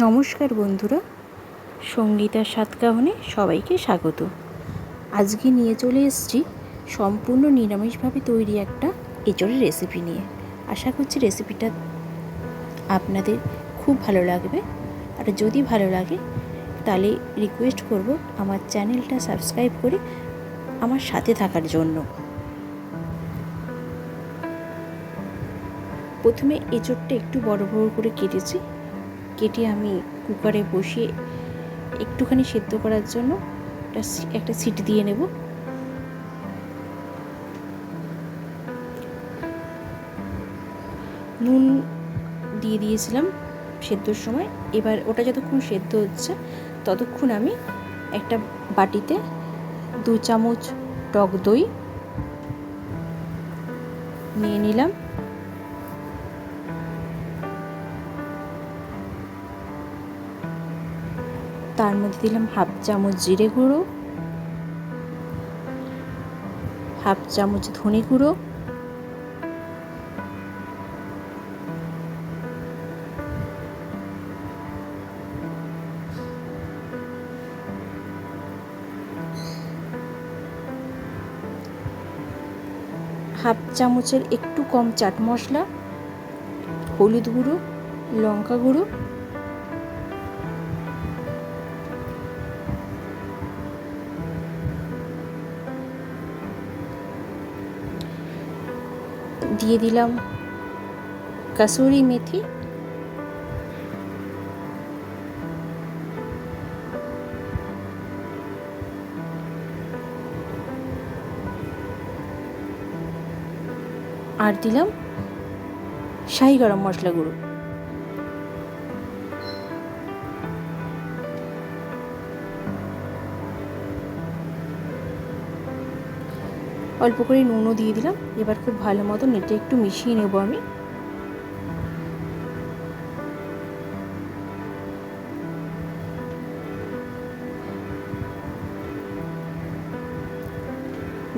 নমস্কার বন্ধুরা সঙ্গীতার সাতকাহনে সবাইকে স্বাগত। আজকে নিয়ে চলে এসেছি সম্পূর্ণ নিরামিষভাবে তৈরি একটা এঁচড়ের রেসিপি নিয়ে। আশা করছি রেসিপিটা আপনাদের খুব ভালো লাগবে। আর যদি ভালো লাগে, তাহলে রিকোয়েস্ট করব আমার চ্যানেলটা সাবস্ক্রাইব করে আমার সাথে থাকার জন্য। প্রথমে এঁচড়টা একটু বড় বড় করে কেটেছি। কেটে আমি কুকারে বসিয়ে একটুখানি সেদ্ধ করার জন্য একটা সিট দিয়ে নেব। নুন দিয়ে দিয়েছিলাম সেদ্ধর সময়। এবার ওটা যতক্ষণ সেদ্ধ হচ্ছে, ততক্ষণ আমি একটা বাটিতে দু চামচ টক দই নিয়ে নিলাম। তার মধ্যে দিলাম হাফ চামচ জিরে গুঁড়ো, হাফ চামচ ধনে গুঁড়ো, হাফ চামচের একটু কম চাট মশলা, হলুদ গুঁড়ো, লঙ্কা গুঁড়ো দিয়ে দিলাম। কাসুরি মেথি। আর দিলাম শাহি গরম মশলা গুঁড়ো। অল্প করে নুনও দিয়ে দিলাম। এবার খুব ভালো মতো নেটে একটু মিশিয়ে নেব আমি।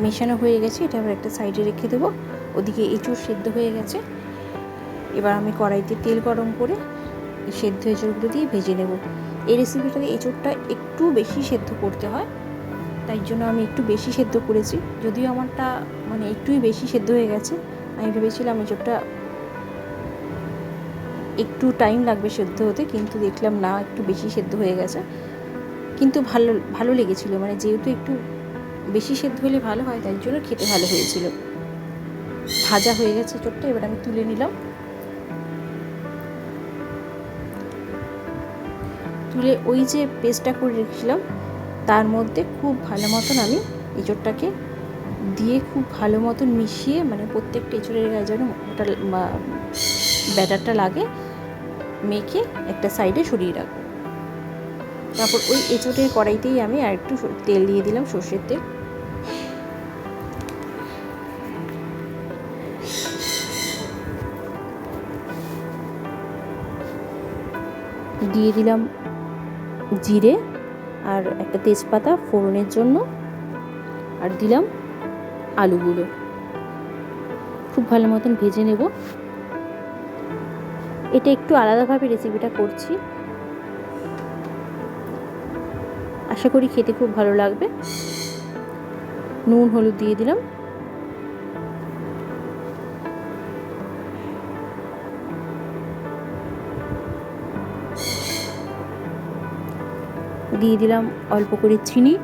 মেশানো হয়ে গেছে, এটা আবার একটা সাইডে রেখে দেবো। ওদিকে এঁচুড় সেদ্ধ হয়ে গেছে। এবার আমি কড়াইতে তেল গরম করে সেদ্ধ এঁচুড়গুলো দিয়ে ভেজে নেব। এই রেসিপিটাতে এঁচুড়টা একটু বেশি সেদ্ধ করতে হয়। তাই জন্য আমি একটু বেশি সেদ্ধ করেছি। যদিও আমারটা মানে একটুই বেশি সেদ্ধ হয়ে গেছে। আমি ভেবেছিলাম এঁচোড়টা একটু টাইম লাগবে সেদ্ধ হতে, কিন্তু দেখলাম না, একটু বেশি সেদ্ধ হয়ে গেছে। কিন্তু ভালো ভালো লেগেছিলো। মানে যেহেতু একটু বেশি সেদ্ধ হলে ভালো হয়, তাই জন্য খেতে ভালো হয়েছিল। ভাজা হয়ে গেছে চোটটা এবার আমি তুলে নিলাম। তুলে ওই যে পেস্টটা করে রেখেছিলাম তার মধ্যে খুব ভালো মতন আমি এঁচোড়টাকে দিয়ে খুব ভালো মতন মিশিয়ে মানে প্রত্যেকটা এঁচোড়ের গায়ে যেন ওটা ব্যাটারটা লাগে, মেখে একটা সাইডে সরিয়ে রাখব। তারপর ওই এঁচোড়ের কড়াইতেই আমি আর একটু তেল দিয়ে দিলাম সর্ষের তেল। দিয়ে দিলাম জিরে। আর একটা তেজপাতা ফোড়নের জন্য আর দিলাম আলুগুলো। খুব ভালো মতন ভেজে নেব। এটা একটু আলাদাভাবে রেসিপিটা করছি। আশা করি খেতে খুব ভালো লাগবে। নুন, হলুদ দিয়ে দিলাম। দিয়ে দিলাম অল্প করে চিনি।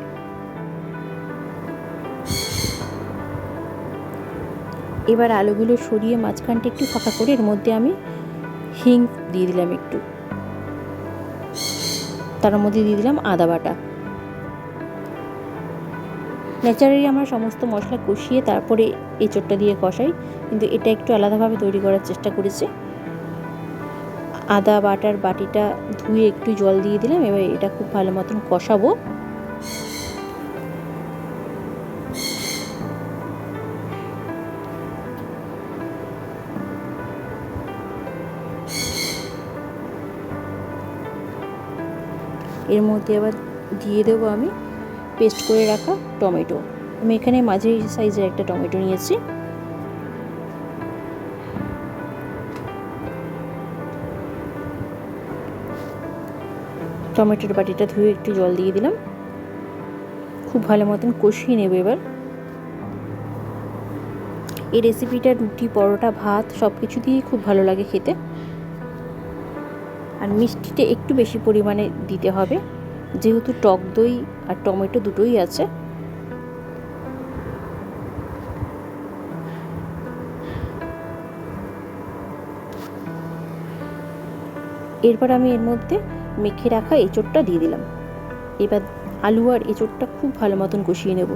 এবার আলুগুলো সরিয়ে মাঝখানটা একটু ফাঁকা করে এর মধ্যে আমি হিং দিয়ে দিলাম একটু। তার মধ্যে দিয়ে দিলাম আদা বাটা। ন্যাচারালি আমরা সমস্ত মশলা কষিয়ে তারপরে এঁচোড়টা দিয়ে কষাই, কিন্তু এটা একটু আলাদাভাবে তৈরি করার চেষ্টা করেছি। আদা বাটার বাটিটা ধুয়ে একটু জল দিয়ে দিলাম, এবার এটা খুব ভালো মতন কষাবো। এর মধ্যে আবার দিয়ে দেবো আমি, পেস্ট করে রাখা টমেটো। আমি এখানে মাঝারি সাইজের একটা টমেটো নিয়েছি। টমেটোর বাটিটা ধুয়ে একটু জল দিয়ে দিলাম। খুব ভালো মতন কষিয়ে নেবে এবার। এই রেসিপিটা রুটি, পরোটা, ভাত সব কিছু দিয়েই খুব ভালো লাগে খেতে। আর মিষ্টিটা একটু বেশি পরিমাণে দিতে হবে। যেহেতু টক দই আর টমেটো দুটোই আছে। এরপর আমি এর মধ্যে মেখে রাখা এঁচোড়টা দিয়ে দিলাম। এবার আলু আর এঁচোড়টা খুব ভালো মতন কষিয়ে নেব।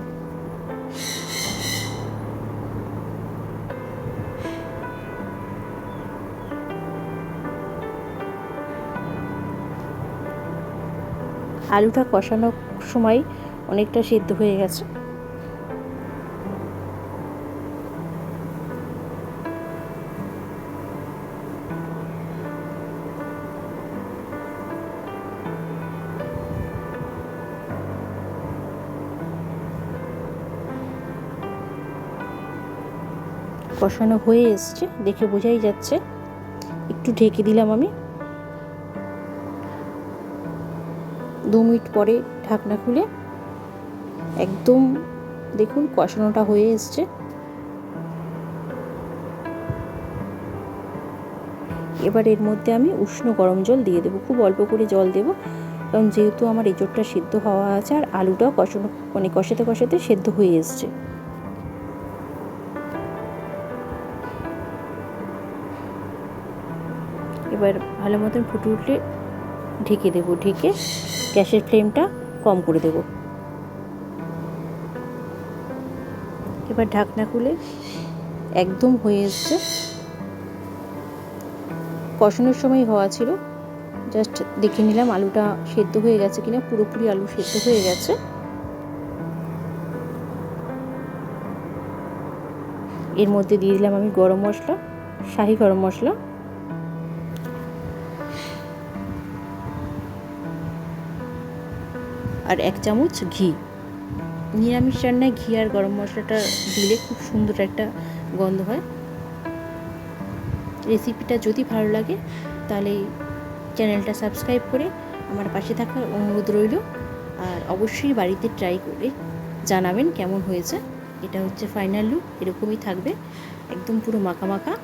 আলুটা কষানোর সময় অনেকটা সেদ্ধ হয়ে গেছে। কষানো হয়ে এসছে, দেখে বোঝাই যাচ্ছে। একটু ঢেকে দিলাম আমি। দু মিনিট পরে ঢাকনা খুলে একদম দেখুন কষানোটা হয়ে এসছে। এবার এর মধ্যে আমি উষ্ণ গরম জল দিয়ে দেবো, খুব অল্প করে জল দেবো। কারণ যেহেতু আমার এঁচোড়টা সিদ্ধ হওয়া আছে আর আলুটাও কষানো মানে কষাতে কষাতে সেদ্ধ হয়ে এসছে। এবার ভালো মতন ফুটে উঠলে ঢেকে দেবো, ঢেকে গ্যাসের ফ্লেমটা কম করে দেব। এবার ঢাকনা খুলে একদম হয়ে এসছে। কষানোর সময় হওয়া ছিল। জাস্ট দেখে নিলাম আলুটা সেদ্ধ হয়ে গেছে কিনা, পুরোপুরি আলু সেদ্ধ হয়ে গেছে। এর মধ্যে দিয়ে দিলাম আমি গরম মশলা, শাহি গরম মশলা। আর এক চামচ ঘি। নিরামিষ রান্নায় ঘি আর গরম মশলাটা দিলে খুব সুন্দর একটা গন্ধ হয়। রেসিপিটা যদি ভালো লাগে, তাহলে চ্যানেলটা সাবস্ক্রাইব করে আমার পাশে থাকার অনুরোধ রইল। আর অবশ্যই বাড়িতে ট্রাই করে জানাবেন কেমন হয়েছে। এটা হচ্ছে ফাইনাল লুক, এরকমই থাকবে। একদম পুরো মাখা মাখা।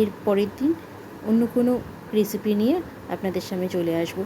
এর পরের দিন অন্য কোনো রেসিপি নিয়ে আপনাদের সামনে চলে আসব।